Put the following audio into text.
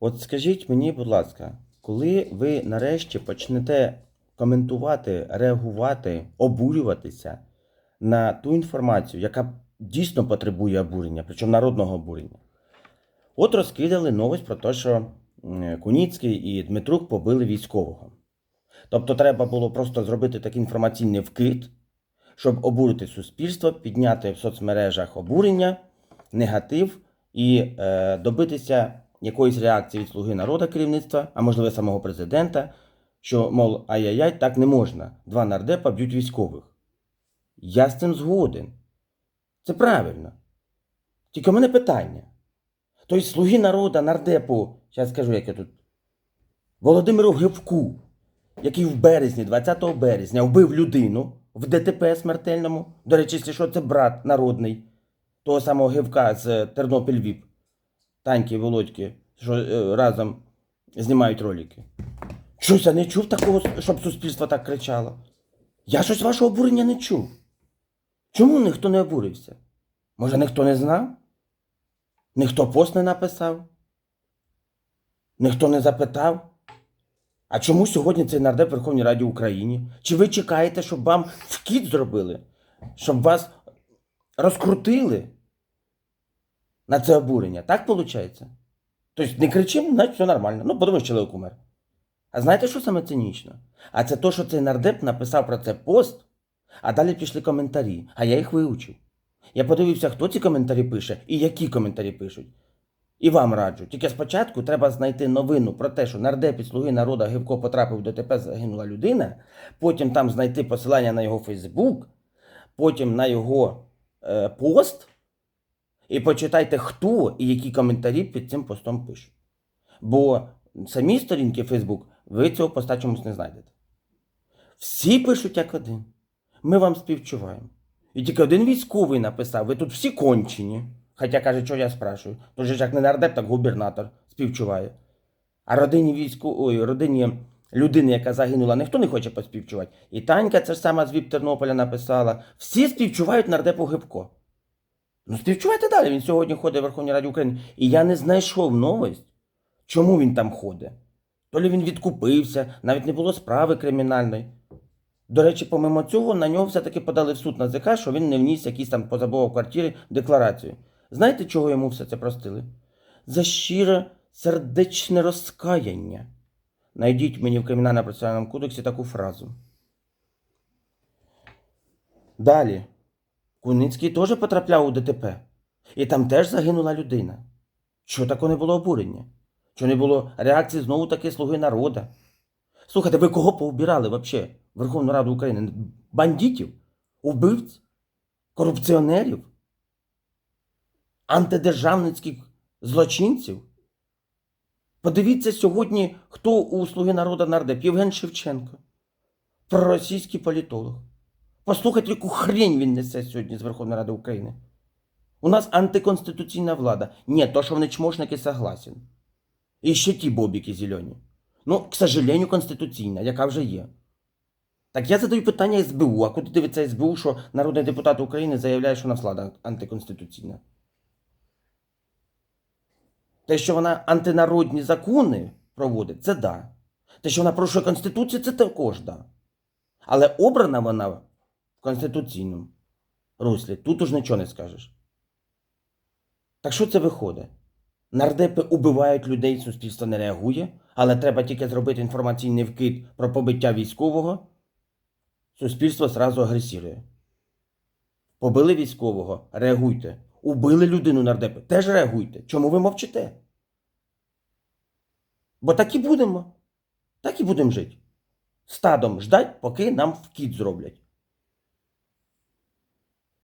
От скажіть мені, будь ласка, коли ви нарешті почнете коментувати, реагувати, обурюватися на ту інформацію, яка дійсно потребує обурення, причому народного обурення? От розкидали новость про те, що Куніцький і Дмитрук побили військового. Тобто треба було просто зробити такий інформаційний вкид, щоб обурити суспільство, підняти в соцмережах обурення, негатив і е, добитися якоїсь реакції від слуги народу керівництва, а можливо самого президента, що, мов, ай-яй-яй, так не можна. Два нардепа б'ють військових. Я з цим згоден. Це правильно. Тільки в мене питання. Тобто слуги народу, нардепу, зараз скажу, як я тут. Володимиру Гевку, який в березні, 20 березня, вбив людину в ДТП смертельному. До речі, якщо що це брат народний того самого Гевка з Тернопіль Віп, Таньки і Володьки, що е, разом знімають ролики. Щось я не чув такого, щоб суспільство так кричало. Я щось вашого обурення не чув. Чому ніхто не обурився? Може, ніхто не знав? Ніхто пост не написав? Ніхто не запитав? А чому сьогодні цей нардеп Верховній Раді України? Чи ви чекаєте, щоб вам вкіт зробили? Щоб вас розкрутили на це обурення? Так виходить? Тобто не кричимо, значить все нормально. Ну, подумаєш, чоловік умер. А знаєте, що саме цинічно? А це то, що цей нардеп написав про це пост, а далі пішли коментарі, а я їх вивчив. Я подивився, хто ці коментарі пише і які коментарі пишуть. І вам раджу. Тільки спочатку треба знайти новину про те, що нардеп і слуги народу Гевко потрапив в ДТП, загинула людина, потім там знайти посилання на його Фейсбук, потім на його е, пост, і почитайте, хто і які коментарі під цим постом пишуть. Бо самі сторінки Фейсбук ви цього поста чомусь не знайдете. Всі пишуть як один. Ми вам співчуваємо. І тільки один військовий написав, ви тут всі кончені. Хоча каже, що я спрашую. Тож як не нардеп, так губернатор співчуває. А родині війську, ой, родині людини, яка загинула, ніхто не хоче поспівчувати. І Танька, це ж сама з Віп Тернополя написала. Всі співчувають нардепу Гибко. Ну, співчувайте далі. Він сьогодні ходить в Верховній Раді України. І я не знайшов новость, чому він там ходить. То лі він відкупився, навіть не було справи кримінальної. До речі, помимо цього, на нього все-таки подали в суд на ЗК, що він не вніс якісь там позабував квартирі декларацію. Знаєте, чого йому все це простили? За щире сердечне розкаяння. Найдіть мені в кримінально процесуальному кодексі таку фразу. Далі. Куницький теж потрапляв у ДТП. І там теж загинула людина. Що таке не було обурення? Що не було реакції знову таки слуги народу? Слухайте, ви кого поубирали взагалі? Верховну Раду України? Бандитів? Убивць? Корупціонерів? Антидержавницьких злочинців? Подивіться сьогодні, хто у Слуги народу нардеп Євген Шевченко, проросійський політолог. Послухайте, яку хрень він несе сьогодні з Верховної Ради України. У нас антиконституційна влада. Ні, то, що вони чмошники, согласен. І ще ті бобіки зелені. Ну, к сожалению, конституційна, яка вже є. Так я задаю питання СБУ, а куди дивиться СБУ, що народний депутат України заявляє, що у нас влада антиконституційна? Те, що вона антинародні закони проводить, це да. Те, що вона порушує Конституцію, це також да. Але обрана вона конституційному руслі. Тут уж нічого не скажеш. Так що це виходить? Нардепи убивають людей, суспільство не реагує, але треба тільки зробити інформаційний вкид про побиття військового. Суспільство зразу агресірує. Побили військового, реагуйте. Убили людину нардепи, теж реагуйте. Чому ви мовчите? Бо так і будемо. Так і будемо жити. Стадом ждать, поки нам вкид зроблять.